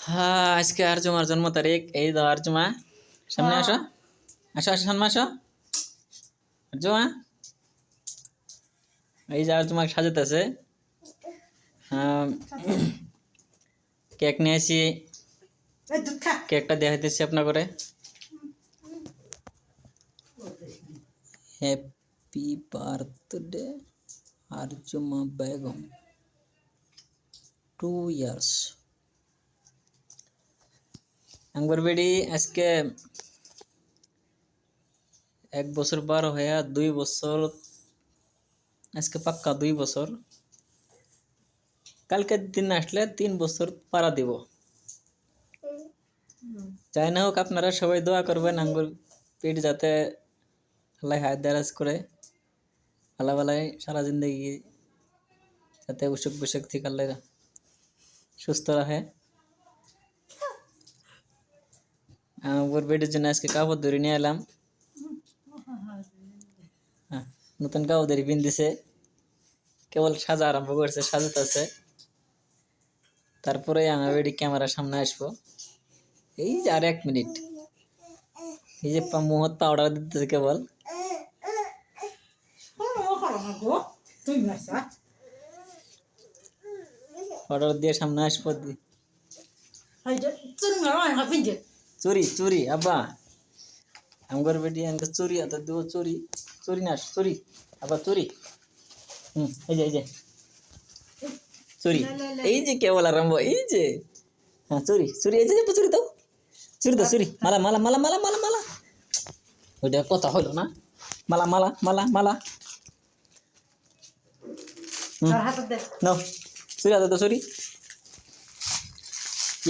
হ্যাঁ আজকে আর্যমার জন্ম তারিখ। এই দাও আর্যমা। সামনে আসো। আসো আসো সামনে আসো। আর্যমা। এই যে আর্যমা সাজাতেছে। আম, কেক নিয়ে আসি। কেকটা দেখাইতেছি আপনার করে happy birthday Aryama Begum. Two years একবার বেডি আজকে এক বছর পার হয়ে দুই বছর, আজকে পাক্কা দুই বছর। কালকের দিন আসলে তিন বছর পারা দিব। যাই না হোক, আপনারা সবাই দোয়া করবেন আঙ্গুর পেট যাতে আল্লাহ হায়াত দারাজ করে। আল্লাহ আল্লাহ সারা জিন্দগি যাতে অসুখ বিসুখ থেকে আল্লাহ সুস্থ রাখে। আঙ্গুর পেটের জন্য আজকে কাপড় ধরে নিয়ে এলাম নতুন কাপড় ধরে পিনতেছে কেবল সাজা আরম্ভ করছে সাজাতেছে তারপরে আমার বেডি ক্যামেরার সামনে আসব এই যে আর এক মিনিট এই যে মুহূর্ত পাউডার দিতেছে কেবল অর্ডার দিয়ে সামনে আসব দি- চুরি চুরি আব্বা। আমগর বেটি আমাকে চুরি হাতে দেব চুরি চুরি না চুরি আবার চুরি। হুম এই যে এই যে। চুরি। এই যে কেবল আরম্ভ এই যে। হ্যাঁ চুরি চুরি এই যে চুরি দাও। চুরি দাও চুরি। মালা মালা মালা মালা মালা মালা। ওইটা কথা হলো না। মালা মালা মালা মালা। হাতে নাও। চুরি হাতে তো চুরি।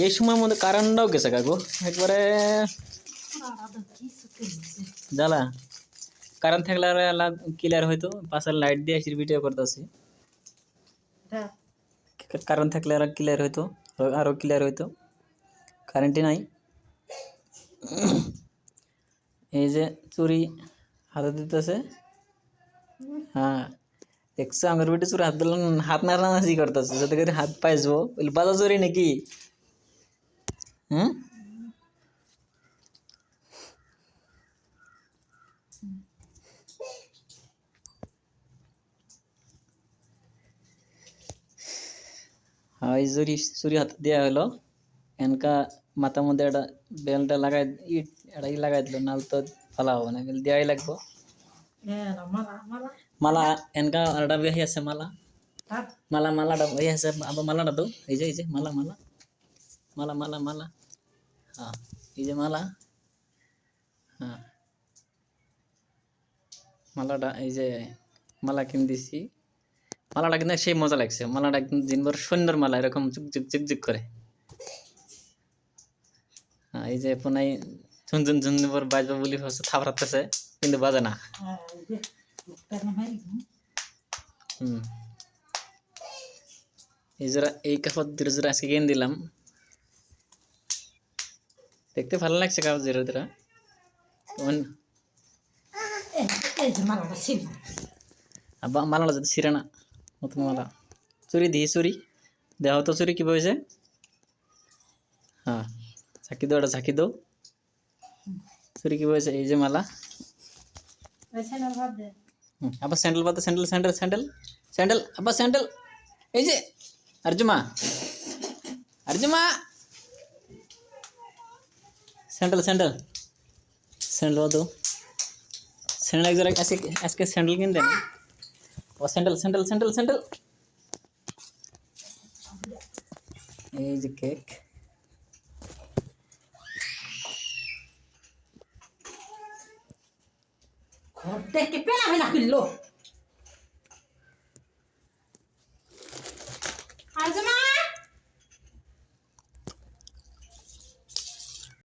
এই সময় মধ্যে কারেন্টটাও গেছে, কাকু। একবারে জ্বালা। কারেন্ট থাকলে আর ক্লিয়ার হয়তো। পাশের লাইট দিয়ে এসে ভিডিও করতেছি। কারেন্ট থাকলে আর ক্লিয়ার হইতো আরও ক্লিয়ার হইতো কারেন্টই নাই। এই যে চুরি হাতে দিতেছে। হ্যাঁ। দেখছ আমার বেটে চুরি হাত দিলাম, হাত নাড়ানাড়ি করতেছে। যাতে করে হাত পাইসবো বলে বাজা চুরি নাকি? হুম? হ্যাঁ চুরি চুরি হাতে দেওয়া হলো। এনকা মাথার মধ্যে একটা বেলটা লাগাই ইট একটা ই লাগাই দিল নাল তো ভালো হবে না বেল দেওয়াই লাগবো। হ্যাঁ মালা এনকা একটা বেহি আছে মালা। মালা মালাটা এই আছে আবার মালাটা তো এই যে এই যে মালা মালা। মালা মালা মালা। এই যে মালা হ্যাঁ। মালাটা, এই যে মালা কিনে দিছি। মালাটা কিন্তু সেই মজা লাগছে। মালাটা একদম দিনভর সুন্দর মালা, এরকম ঝুক ঝুক করে। হ্যাঁ এই যে পুনাই ঝুনঝুন ঝুনঝুন পর বাজবে বলি ভাবছে থাপড়াতেছে, কিন্তু বাজে না। হুম। এই জোড়া, এই কাপড় দুটো জোড়া আজকে কিনে দিলাম। দেখতে ভালো লাগছে মালাটা ছিল আব্বা মালাটা যদি ছিঁড়ে না, নতুন মালা। চুরি দিই চুরি, দেওয়া তো চুরি, কী হয়েছে হ্যাঁ ঝাঁকি দাও, এটা ঝাঁকি দাও। চুরি কী হয়েছে এই যে মালা। দে আবার স্যান্ডেল পাতা স্যান্ডেল স্যান্ডেল স্যান্ডেল স্যান্ডেল আবার স্যান্ডেল। এই যে, Arjuma Arjuma. Sandal sandal sandal বাদো sandal এক জোড়া আজকে আজকে স্যান্ডেল কিনতে না ও স্যান্ডেল স্যান্ডেল স্যান্ডেল স্যান্ডেল এই যে কেক ঘর দেখে পেলা পেলা করল